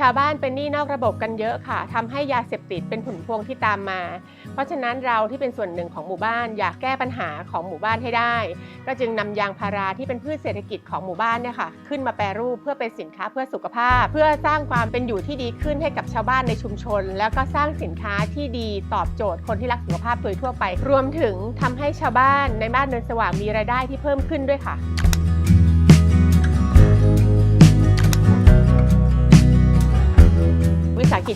ชาวบ้านเป็นหนี้นอกระบบกันเยอะค่ะทำให้ยาเสพติดเป็นผลพวงที่ตามมา เพราะฉะนั้นเราที่เป็นส่วนหนึ่งของหมู่บ้านอยากแก้ปัญหาของหมู่บ้านให้ได้ ก็จึงนำยางพาราที่เป็นพืชเศรษฐกิจของหมู่บ้านเนี่ยค่ะขึ้นมาแปรรูปเพื่อเป็นสินค้าเพื่อสุขภาพ เพื่อสร้างความเป็นอยู่ที่ดีขึ้นให้กับชาวบ้านในชุมชน แล้วก็สร้างสินค้าที่ดีตอบโจทย์คนที่รักสุขภาพโดยทั่วไป รวมถึงทำให้ชาวบ้านในบ้านเนินสว่างมีรายได้ที่เพิ่มขึ้นด้วยค่ะ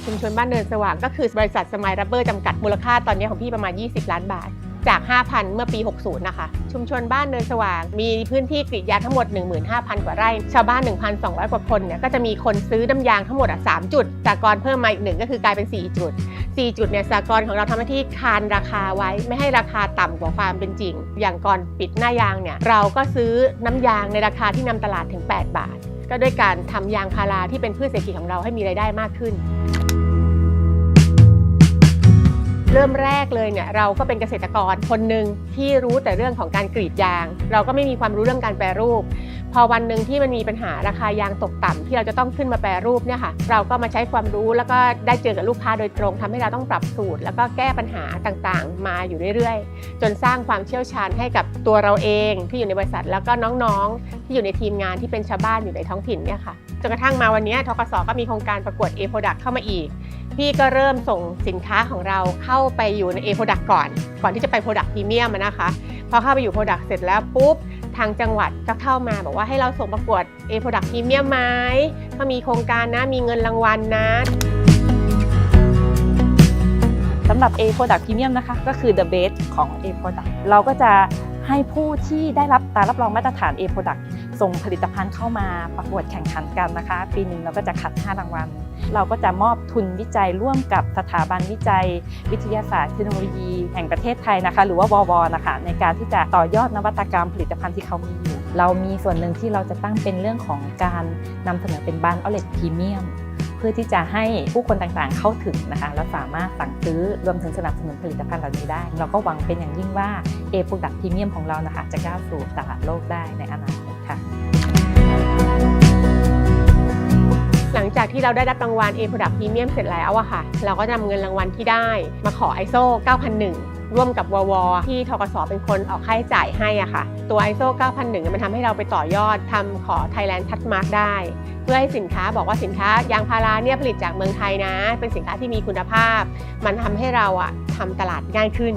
ชุมชนบ้านเนินสว่างก็คือบริษัทสมายรับเบอร์จำกัดมูลค่าตอนนี้ของพี่ประมาณ 20 ล้านบาท จาก 5,000 เมื่อปี 60 นะคะ ชุมชนบ้านเนินสว่าง มีพื้นที่กรีดยางทั้งหมด 15,000 กว่าไร่ ชาวบ้าน 1,200 กว่าคนเนี่ยก็จะมีคนซื้อน้ำยางทั้งหมด 3 จุดสากรเพิ่มมาอีกหนึ่งก็คือกลายเป็น 4 จุด 4 จุดเนี่ยสากรของเราทำหน้าที่คานราคาไว้ ไม่ให้ราคาต่ำกว่าความเป็นจริง อย่างก่อนปิดหน้ายางเนี่ยเราก็ซื้อน้ำยางในราคาที่นำตลาดถึง 8 บาท ก็ด้วยการทำยางพาราที่เป็นพืชเศรษฐกิจของเราให้มีรายได้มากขึ้น เริ่มแรกเลยเนี่ยเราก็เป็นเกษตรกรคนหนึ่งที่รู้แต่เรื่องของการกรีดยาง เราก็ไม่มีความรู้เรื่องการแปรรูป พอวันหนึ่งที่มันมีปัญหาราคายางตกต่ำที่เราจะต้องขึ้นมาแปรรูปเนี่ยค่ะเราก็มาใช้ความรู้แล้วก็ได้เจอกับลูกค้าโดยตรงทำให้เราต้องปรับสูตร แล้วก็แก้ปัญหาต่างๆ มาอยู่เรื่อยๆ จนสร้างความเชี่ยวชาญให้กับตัวเราเองที่อยู่ในบริษัทแล้วก็น้องๆ ที่อยู่ในทีมงานที่เป็นชาวบ้านอยู่ในท้องถิ่นเนี่ยค่ะจนกระทั่งมาวันนี้ทกสก็มีโครงการประกวด A Product เข้ามาอีก พี่ก็เริ่มส่งสินค้าของเราเข้าไปอยู่ใน A Product ก่อน ก่อนที่จะไป Product Premium นะคะ พอเข้าไปอยู่ Product เสร็จแล้วปุ๊บ ทางจังหวัดก็เข้ามาบอกว่าให้เราส่งประกวด A Product Premium ไหมถ้ามีโครงการนะ มีเงินรางวัลนะสำหรับ A Product Premium นะคะ ก็คือ the best ของ A Product เราก็จะ ให้ผู้ที่ได้รับการรับรองมาตรฐาน A Product ส่งผลิตภัณฑ์เข้ามาประกวดแข่งขันกันนะคะ ปีหนึ่งเราก็จะคัด 5 รางวัล เราก็จะมอบทุนวิจัยร่วมกับสถาบันวิจัย วิทยาศาสตร์เทคโนโลยีแห่งประเทศไทยนะคะ หรือว่าววนะคะในการที่จะต่อยอดนวัตกรรมผลิตภัณฑ์ที่เขามีอยู่ เรามีส่วนหนึ่งที่เราจะตั้งเป็นเรื่องของการนำเสนอเป็นบ้านเอเล t พรีเมียม เพื่อที่จะให้ผู้คนต่างๆเข้าถึงนะคะและสามารถสั่งซื้อรวมถึงสนับสนุนผลิตภัณฑ์เหล่านี้ได้ เราก็หวังเป็นอย่างยิ่งว่า A Product Premium ของเรานะคะจะก้าวสู่ตลาดโลกได้ในอนาคต งจากที่เราได้รับรางวัล A Product Premium เสร็จแล้วอะค่ะ เราก็จะนำเงินรางวัลที่ได้มาขอ ISO 9001 ร่วมกับววที่ทกสเป็นคนออกค่าใช้จ่ายให้อะค่ะ ตัว ISO 9001 มันทำให้เราไปต่อยอดทำขอ Thailand Touchmark ได้ เพื่อให้สินค้าบอกว่าสินค้ายางพาราเนี่ยผลิตจากเมืองไทยนะ เป็นสินค้าที่มีคุณภาพ มันทำให้เราอะทำตลาดง่ายขึ้น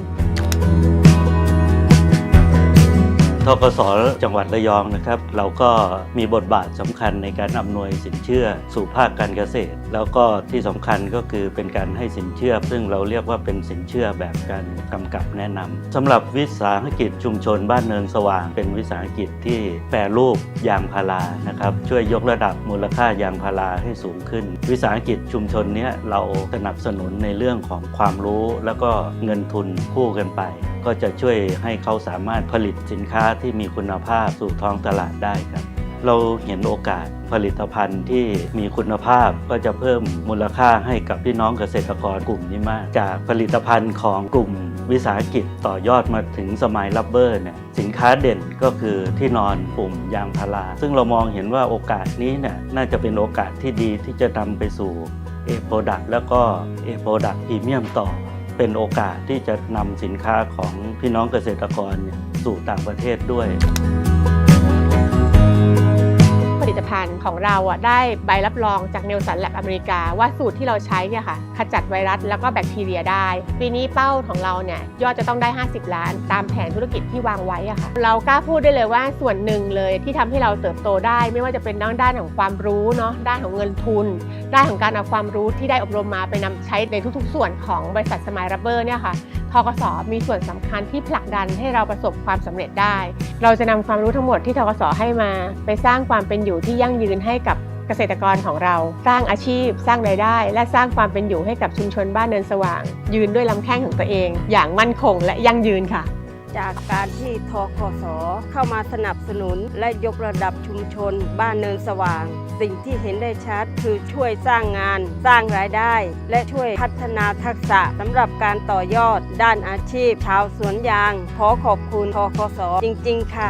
ทกสจังหวัดระยองนะครับ เราก็มีบทบาทสำคัญในการอำนวยสินเชื่อสู่ภาคการเกษตร แล้วก็ที่สำคัญก็คือเป็นการให้สินเชื่อ ซึ่งเราเรียกว่าเป็นสินเชื่อแบบการกำกับแนะนำสำหรับวิสาหกิจชุมชนบ้านเนินสว่าง เป็นวิสาหกิจที่แปรรูปยางพารานะครับช่วยยกระดับมูลค่ายางพาราให้สูงขึ้น วิสาหกิจชุมชนนี้เราสนับสนุนในเรื่องของความรู้แล้วก็เงินทุนคู่กันไป ก็จะช่วยให้เขาสามารถผลิตสินค้าที่มีคุณภาพสู่ท้องตลาดได้ครับ เราเห็นโอกาสผลิตภัณฑ์ที่มีคุณภาพก็จะเพิ่มมูลค่าให้กับพี่น้องเกษตรกรกลุ่มนี้มาก จากผลิตภัณฑ์ของกลุ่มวิสาหกิจต่อยอดมาถึงสมัยรับเบอร์เนี่ยสินค้าเด่นก็คือที่นอนปุ่มยางพารา ซึ่งเรามองเห็นว่าโอกาสนี้เนี่ยน่าจะเป็นโอกาสที่ดีที่จะนำไปสู่ A Product แล้วก็ A Product Premium ต่อ เป็นโอกาสที่จะนำสินค้าของพี่น้องเกษตรกรสู่ต่างประเทศด้วย ลิตภัณฑ์ของเราอะได้ใบรับรองจากเนลสันแลบอเมริกา ว่าสูตรที่เราใช้เนี่ยค่ะขจัดไวรัสแล้วก็แบคทีเรียได้ ปีนี้เป้าของเราเนี่ยยอดจะต้องได้ 50 ล้าน ตามแผนธุรกิจที่วางไว้อะค่ะเรากล้าพูดได้เลยว่าส่วนหนึ่งเลยที่ทำให้เราเติบโตได้ ไม่ว่าจะเป็นด้านด้านของความรู้เนาะด้านของเงินทุน ด้านของการเอาความรู้ที่ได้อบรมมาไปนำใช้ในทุกๆ ส่วนของบริษัทสมายรับเบอร์เนี่ยค่ะ ทกศมีส่วนสำคัญที่ผลักดันให้เราประสบความสำเร็จได้ เราจะนำความรู้ทั้งหมดที่ทกศให้มา ไปสร้างความเป็นอยู่ที่ยั่งยืนให้กับเกษตรกรของเรา สร้างอาชีพ สร้างรายได้ และสร้างความเป็นอยู่ให้กับชุมชนบ้านเนินสว่าง ยืนด้วยลำแข้งของตัวเอง อย่างมั่นคงและยั่งยืนค่ะ จากการที่ทคสเข้ามาสนับสนุนและยกระดับชุมชน บ้านเนินสว่าง สิ่งที่เห็นได้ชัดคือช่วยสร้างงาน สร้างรายได้ และช่วยพัฒนาทักษะสำหรับการต่อยอด ด้านอาชีพ ชาวสวนยาง ขอขอบคุณทคสจริง ๆ ค่ะ